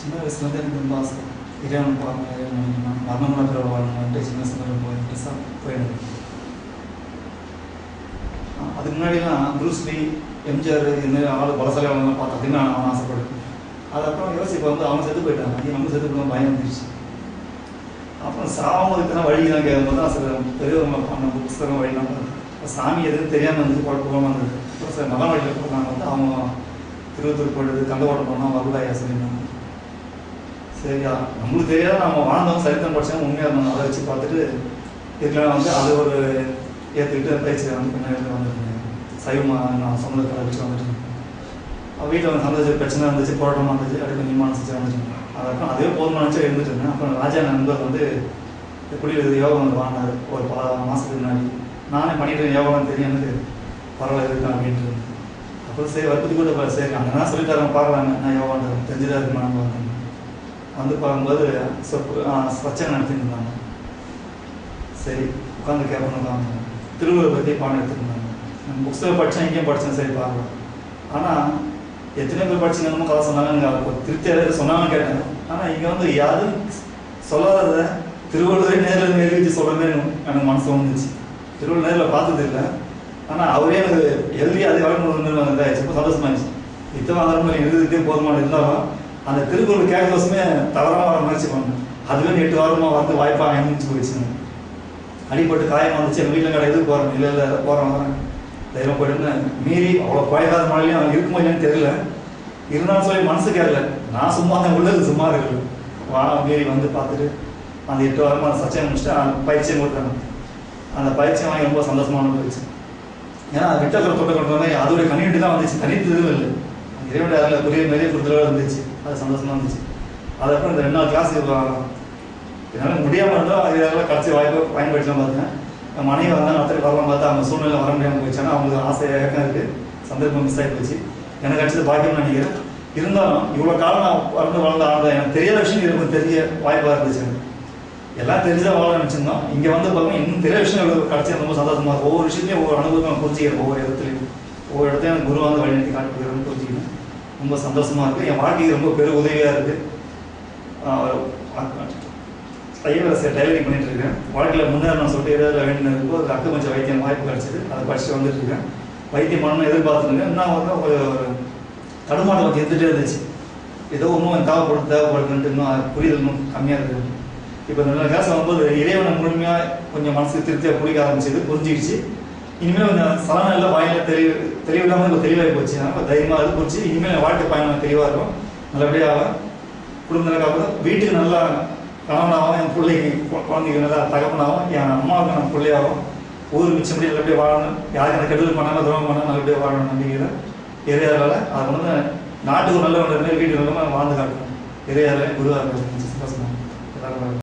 சின்ன வயசுலேருந்து எனக்கு ரொம்ப ஆசை இறைவன் பார்க்கணும் இறைவன் நினைக்கணும் மரணம் பிறகு வாழணும்ட்டு சின்ன வயசுல போய் பெருசாக போயிடுது அதுக்கு முன்னாடிலாம் ப்ரூஸ்லி எம்ஜிஆர் இந்த மாதிரி ஆள் பலசாலியாளர்லாம் பார்த்து அப்படின்னு நான் அவன் ஆசைப்படுவேன் அதுக்கப்புறம் யோசிப்ப வந்து அவன் செத்து போயிட்டான் ஐயோ நம்ம செத்து போய் பயம் வந்துருச்சு அப்புறம் சாவதுக்கு தான் வழியெல்லாம் கேட்கும்போது தான் சில பெரியவங்க அந்த புத்தகம் வழியெல்லாம் பார்த்தேன். சாமி எதுவும் தெரியாமல் வந்து குழப்பமாக இருந்தது அப்புறம் சார் மகன் வழியில் போனாங்க வந்து அவங்க திருவத்தூர் போடுறது கந்தகோட்டம் போனோம் வரலாயா சொல்லியிருந்தாங்க சரியா? நம்மளுக்கு தெரியாத நம்ம வாழ்ந்தோம் சரித்திரம் படிச்சோம் உண்மையாக இருந்தோம் அதை வச்சு பார்த்துட்டு இதுக்கெல்லாம் வந்து அது ஒரு ஏற்றுக்கிட்டு பயிற்சி வந்து பின்னாடி வந்துருக்கேன். சைவமா நான் சொந்தத்தை வச்சு வந்துட்டு வீட்டில் வந்து சந்தோஷம் பிரச்சனை இருந்துச்சு போராட்டமாக இருந்துச்சு அப்படியே கொஞ்சம் மனசு வந்துட்டு அதுக்கப்புறம் அதே போதுமான இருந்துட்டு இருந்தேன் அப்புறம் ராஜா நண்பர் வந்து குடியில் யோகா வந்து வாங்கினார் ஒரு பல மாதத்துக்கு முன்னாடி. நானே பண்ணிட்டு யோகா தெரியும் எனக்கு பரவாயில்ல இருக்கேன் அப்படின்ட்டு இருந்தேன். அப்புறம் சரி வற்புறுத்தி கூட சரி அங்கே தான் சொல்லித்தரேன் பார்க்கலாங்க. நான் யோகா தெரிஞ்சுதான் இருக்கு நான் வந்தேன் வந்து பார்க்கும்போது சொப்பு ஸ்வச்சனை நடத்திட்டு இருந்தாங்க சரி உட்காந்து கேட்கணும் உட்காந்து திருவள்ளுவர் பற்றி பாடம் எடுத்துருந்தாங்க. புக்ஸில் படித்தேன் இங்கேயும் படித்தேன் சரி பார்க்கலாம். ஆனால் எத்தனை பேர் படிச்சுங்க கதை சொன்னாங்க திருத்தி அதை திருப்தி கேட்டேன். ஆனால் இங்கே வந்து யாரும் சொல்லாத திருவள்ளுவரே நேரில் நேரில் வச்சு சொல்கிறதே எனக்கு மனசு வந்துச்சு திருவள்ளுவர் நேரில் பார்த்தது இல்லை. ஆனால் அவரே எனக்கு எழுதி அதே வளர்ந்து இதாகிடுச்சு இப்போ சந்தோஷமா இருந்துச்சு. இத்தனை ஆதாரம் எழுதுறதே போதுமான இருந்தாலும் அந்த திருக்குறள் கேட்கறதுமே தவறாக வர முயற்சி பண்ணேன் அதுவே எட்டு வாரமாக வந்து வாய்ப்பாக அமைச்சு போயிடுச்சுங்க அடிபட்டு காயம் வந்துச்சு எங்கள் வீட்டில் கடை எதுக்கு போகிறேன் இல்லை இல்லை போகிறேன் வரேன் தைரியம் போயிட்டுன்னு மீறி அவ்வளோ குறையாத மழையிலையும் அவன் இருக்குமோ இல்லைன்னு தெரியல. இருந்தாலும் சொல்லி மனசு கேட்கல நான் சும்மா தான் உள்ளது சும்மா இருக்கு வா மீறி வந்து பார்த்துட்டு அந்த எட்டு வாரமாக அந்த சச்சயம் முடிச்சுட்டு அந்த பயிற்சியும் கொடுத்தாங்க அந்த பயிற்சியை வாங்கி ரொம்ப சந்தோஷமான போயிடுச்சு ஏன்னா விட்டக்கிற தொட்டை கொண்டு வந்தேன் அதோடைய கம்யூனிட்டி தான் வந்துச்சு. தனித்ததும் இல்லை. இறைவனுடைய அதில் பெரிய நிறைய புரிதலாக இருந்துச்சு. அது சந்தோஷமாக இருந்துச்சு. அதுக்கப்புறம் இந்த ரெண்டு நாள் கிளாஸ் என்னால் முடியாமல் இருந்தால் அது இதெல்லாம் கடைசி வாய்ப்பு பயன்படுத்தலாம் பார்த்தேன் என் மனைவி வந்தாங்க ஒருத்தர் வரலாம் பார்த்தா அவங்க சூழ்நிலை வர முடியாமல் போயிடுச்சானா அவங்களுக்கு ஆசை ஏக்கம் இருக்குது சந்தர்ப்பம் மிஸ் ஆகி போச்சு. எனக்கு அடிச்சது பாக்கியம் நினைக்கிறேன். இருந்தாலும் இவ்வளோ காலம் நான் வளர்ந்து வளர்ந்த ஆனதான் எனக்கு தெரியாத விஷயம் எனக்கு தெரிய வாய்ப்பாக இருந்துச்சு எனக்கு. எல்லாம் தெரிஞ்சா வாழ நினச்சிருந்தோம். இங்கே வந்து பார்த்தோம்னா இன்னும் தெரிய விஷயம் எனக்கு ரொம்ப சந்தோஷமாக ஒவ்வொரு விஷயத்தையும் ஒவ்வொரு அனுபவத்தை நான் புரிஞ்சுக்கிறேன். ஒவ்வொரு இடத்துலையும் ஒவ்வொரு இடத்தையும் எனக்கு குரு வந்து வழிநடத்தி காட்டுக்கிறேன்னு புரிஞ்சுக்கிறேன். ரொம்ப சந்தோஷமா இருக்கு. என் வாழ்க்கைக்கு ரொம்ப பெரு உதவியாக இருக்கு. தையல் டைலரிங் பண்ணிட்டு இருக்கேன். வாழ்க்கையில் முன்னேறணும் சொல்லிட்டு ஏதாவது வேண்டிய இருக்கோ. அது அக்கு கொஞ்சம் வைத்தியம் வாய்ப்பு கிடைச்சது. அதை படிச்சுட்டு வந்துட்டு இருக்கேன். வைத்தியம் பண்ணணும் எதிர்பார்த்துருக்கேன் இன்னும் வந்து ஒரு ஒரு தடுமாட்டம் இருந்துகிட்டே இருந்துச்சு. ஏதோ ஒன்றும் தேவைப்படும் தேவைப்படுதுன்ட்டு இன்னும் புரிதல் இன்னும் கம்மியாக இருக்குது இப்போ இந்த கிளாஸ் வரும்போது இறைவனை முழுமையாக கொஞ்சம் மனசுக்கு திருப்தியாக பிடிக்க ஆரம்பிச்சது புரிஞ்சிக்கிச்சு. இனிமேல் கொஞ்சம் சலனம் எல்லாம் வாயில தெளிவு தெளிவு இல்லாமல் இப்போ தெளிவாகி போச்சு. இப்போ தைரியமாக அது போச்சு. இனிமேல் என் வாழ்க்கை பயணம் தெளிவாக இருக்கும். நல்லபடியாக குடும்பத்தினருக்காக வீட்டுக்கு நல்லா கணவனாகவும் என் பிள்ளைக்கு குழந்தைக்கு நல்லா தகப்பனாகவும் என் அம்மாவுக்கு நான் பிள்ளையாகவும் ஊர் மிச்சப்படி நல்லபடியாக வாழணும். யாருக்கு அந்த கெடுதல் பண்ணாமல் துரோகம் பண்ணாமல் நல்லபடியாக வாழணும் நம்பிக்கையில் இறையாரால் அது வந்து நாட்டுக்கு நல்ல ஒன்று வீட்டுக்கு நல்ல வாழ்ந்து காட்டணும். இறையாரில் குருவாக இருக்கும் சந்தோஷமாக